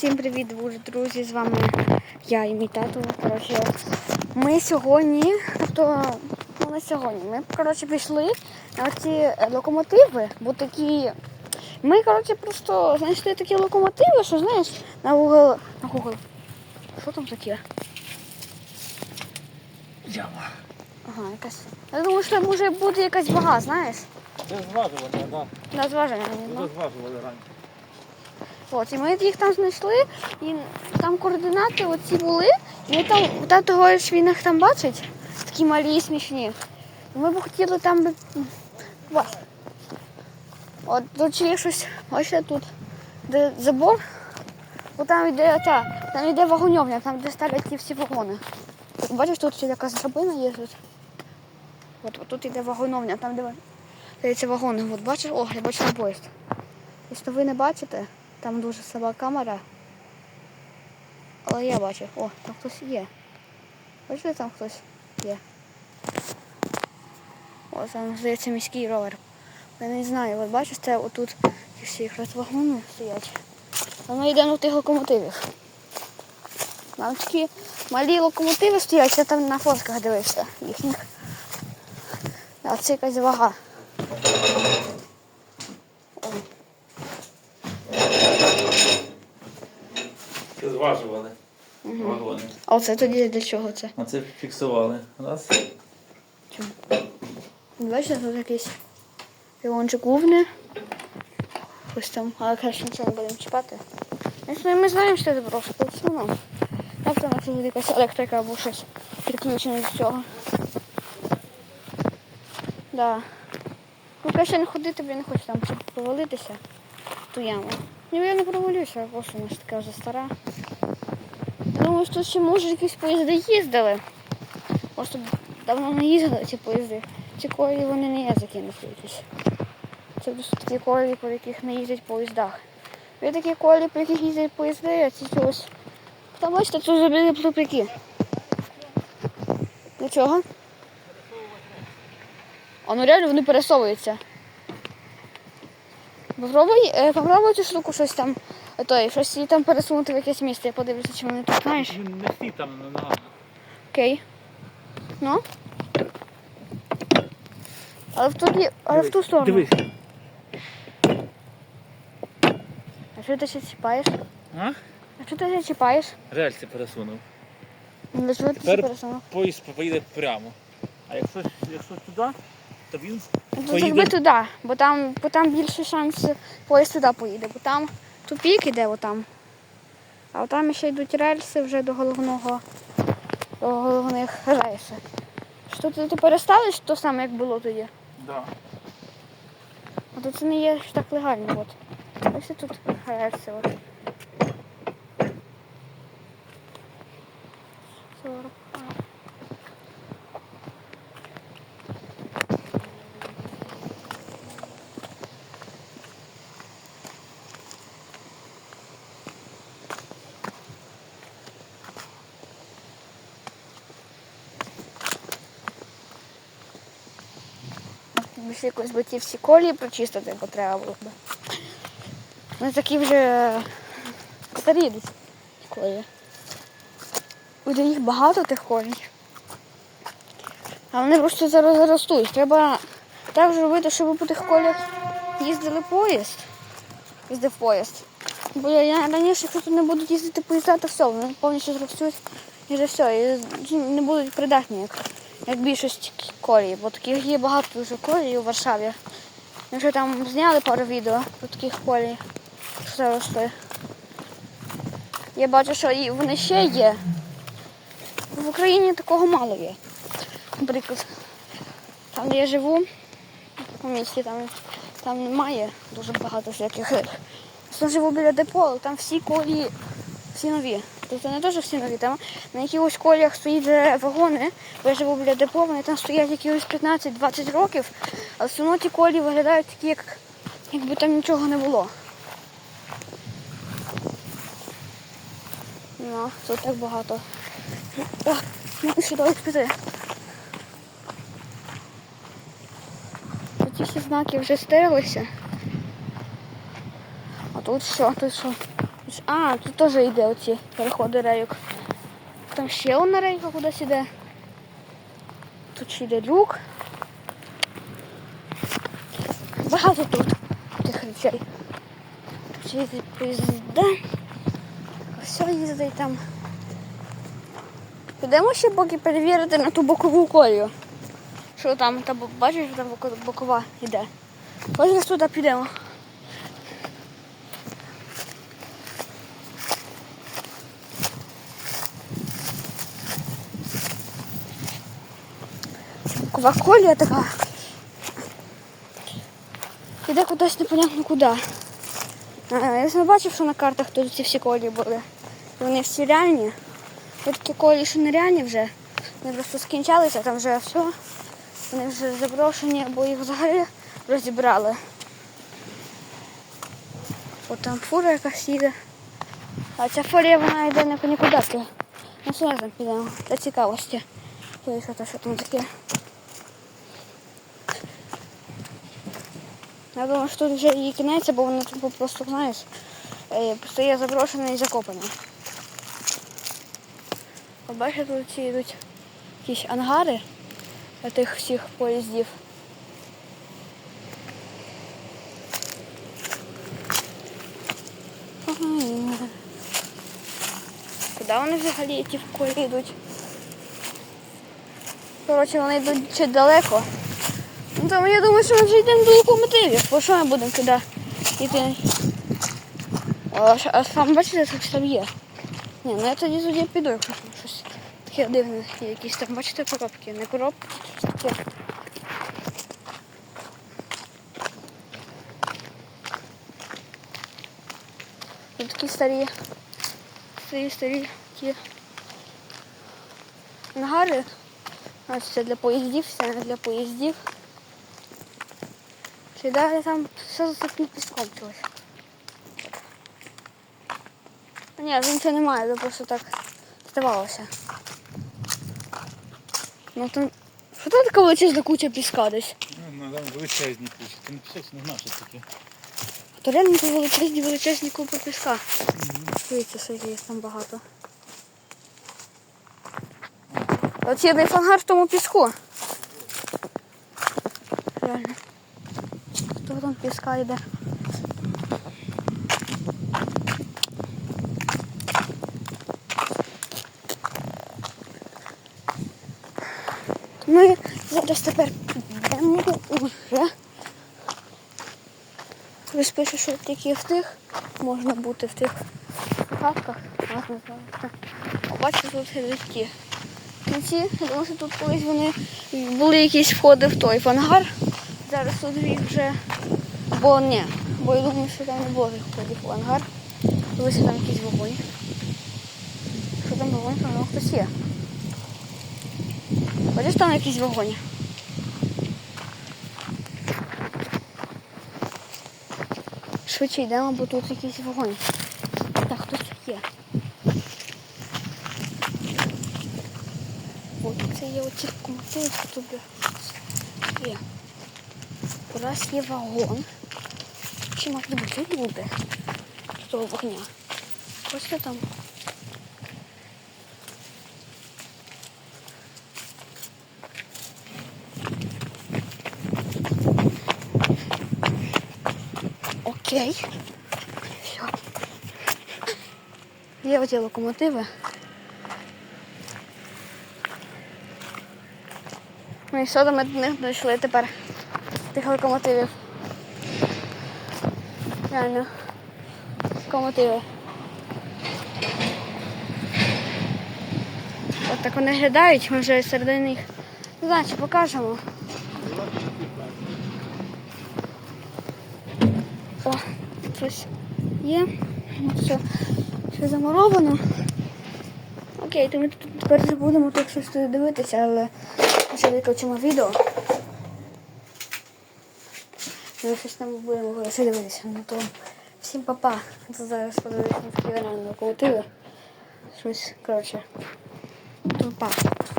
Всім привіт, друзі! З вами я і мій тато. Коротше, ми сьогодні, тобто, ну не сьогодні, ми коротше, пішли на ці локомотиви, бо такі. Ми коротше, просто знайшли такі локомотиви, що знаєш, на Google. На Google. Що там таке? Яма. Ага, якась. Я думаю, що може бути якась вага, знаєш? Це зважування, да. На зваження. Це Ну. зважували раніше. От, і ми їх там знайшли, і там координати оці були, і ми там, тато говорить, що він їх там бачить, такі малі і смішні. І ми б хотіли там би. От тут є щось, бачите тут, де забор, от там йде та, там йде вагоньовня, там де ставлять ті всі вагони. Бачиш, тут якась драбина є тут. От, от тут йде вагоновня, там де здається, вагони. От бачиш, о, я бачила поїзд. Якщо ви не бачите, там дуже слаба камера. Але я бачу. О, там хтось є. Бачите, там хтось є. О, там, здається, міський ровер. Я не знаю, от бачиш, це отут всі якраз стоять. А ми йдемо до тих локомотивів. Там такі малі локомотиви стоять, я там на фотках дивився їхніх. А це якась вага. Це зважували вагони. А оце тоді для чого це? А це фіксували. Раз. Бачите, тут якийсь пілончик гувни. Ось там, але краще нічого не будемо чіпати. Ми знаємо, що це просто то все одно. Як там якщо буде якась електрика або щось підключене до цього. Да. Ну, краще не ходити, бо я не хочу там щоб повалитися в ту яму. Ні, я не провалюся, просто у нас така вже стара. Думаю, що ще може якісь поїзди їздили. Просто давно не їздили ці поїзди. Ці колії вони не є закинуті якісь. Це просто такі колії, по яких не їздять поїздах. Є такі колії, по яких їздять поїзди, а ці чогось. Там бачите, тут зробили плупляки. Для чого? А ну реально вони пересовуються. Попробуй, е, попробуй цю штуку щось там, той, щось її там пересунути в якесь місце. Я подивлюся, чи вони тут знаєш. Не всі там на ногах. Окей. Ну? Але в ту, але в ту сторону. Дивись. А що ти ще чіпаєш? А? А що ти ще чіпаєш? Рельси пересунув. Ну, Для чого ти Тепер- це пересунув? Поїзд поїде прямо. А якщо, якщо туди, то він Ну, поїде- Якби туди, бо там, бо там більше шанс поїзд туди поїде, бо там тупік іде отам. А там ще йдуть рельси вже до головного, до головних рейсів. Що ти, ти переставиш то саме, як було тоді? Да. А то це не є так легально. От. Ось тут рельси. От. 40. а. Більше якось би ті всі колії прочистити, бо треба було б. Вони такі вже старі десь колії. Буде їх багато тих колій. А вони просто зараз заростуть. Треба так зробити, щоб по тих коліях їздили поїзд. Їздив поїзд. Бо я, я раніше, якщо тут не будуть їздити поїзда, то все, вони повністю зростуть і вже все. І не будуть придатні, як, більшість колій. Бо таких є багато дуже колій у Варшаві. Ми вже там зняли пару відео про таких колій, що заросли. Я бачу, що і вони ще є. В Україні такого мало є. Наприклад, там, де я живу, у місті, там, там немає дуже багато всяких. Я живу біля депо, там всі колії, всі нові. Тобто не дуже всі нові, там на якихось коліях стоїть вагони, я живу біля депо, вони там стоять якихось 15-20 років, але все одно ті колії виглядають такі, як, якби там нічого не було. Ну, тут так багато. О, ну сюди ось піти. Ті всі знаки вже стерлися. А тут що? Тут що? А, тут теж йде оці переходи рейок. Там ще одна рейка кудись іде. Тут ще йде люк. Багато тут тих речей. Тут їздить поїзда. Все їздить там. Підемо ще поки перевірити на ту бокову колію. Що там, та, бо- бачиш, там бокова йде. Ось туди підемо. Бокова колія така. Іде кудись непонятно куди. Я ж не бачив, що на картах тут ці всі колії були. Вони всі реальні. Є такі колії, що не реальні вже. Вони просто скінчалися, там вже все. Вони вже заброшені, бо їх взагалі розібрали. От там фура якась їде. А ця фурія вона йде не нікуди. Ну там підемо. Для цікавості. Поїхати, що там таке. Я думаю, що тут вже її кінець, бо вона тут просто, знаєш, е, стає заброшена і закопана. От бачите, тут ці йдуть якісь ангари для тих всіх поїздів. Куди вони взагалі ті в колі йдуть? Коротше, вони йдуть ще далеко. Ну там я думаю, що ми вже йдемо до локомотивів, бо що ми будемо туди йти? А, а там бачите, що там є? Ні, ну я тоді тоді піду, якщо щось таке дивне, якісь там, бачите, коробки, не коробки, щось таке. Тут такі старі, старі, старі ті ангари. А це для поїздів, все для поїздів. Чи далі там все засипано піском чогось. Ні, вже нічого немає, це просто так здавалося. Ну там. Що там така величезна куча піска десь? Ну, там величезні кучі. Ти не писав, не що таке. А то реально тут величезні величезні купи піска. Дивіться, скільки їх там багато. От єдний фангар в тому піску. Реально. Хто там піска йде? Ми зараз тепер підемо уже. Хтось що тільки в тих можна бути в тих хатках. Бачите, тут ті кінці. Я думаю, що тут колись вони були якісь входи в той в ангар. Зараз тут їх вже. Бо ні. Бо я думаю, що там не було тих входів в ангар. Колись там якийсь вогонь. Що там вогонь, там хтось є. Бачиш, там якийсь вогонь. Швидше йдемо, бо тут якийсь вогонь. Так, хтось тут є. От це є оці комоти, що тут є. Нас є вагон. Чи могли бути люди з того вогня? Ось це там. Окей. Все. Є оці локомотиви. Ну ми до них дійшли тепер тих локомотивів. Реально. Локомотиви. От так вони глядають, ми вже серед них. Не знаю, чи покажемо. О, щось є. Ну, все, все замуровано. Окей, то ми тут тепер будемо тут щось дивитися, але ще виключимо відео. Ми щось там будемо ще дивитися. Ну то всім па-па. Це зараз подивитися в такі реально. Щось, коротше. То.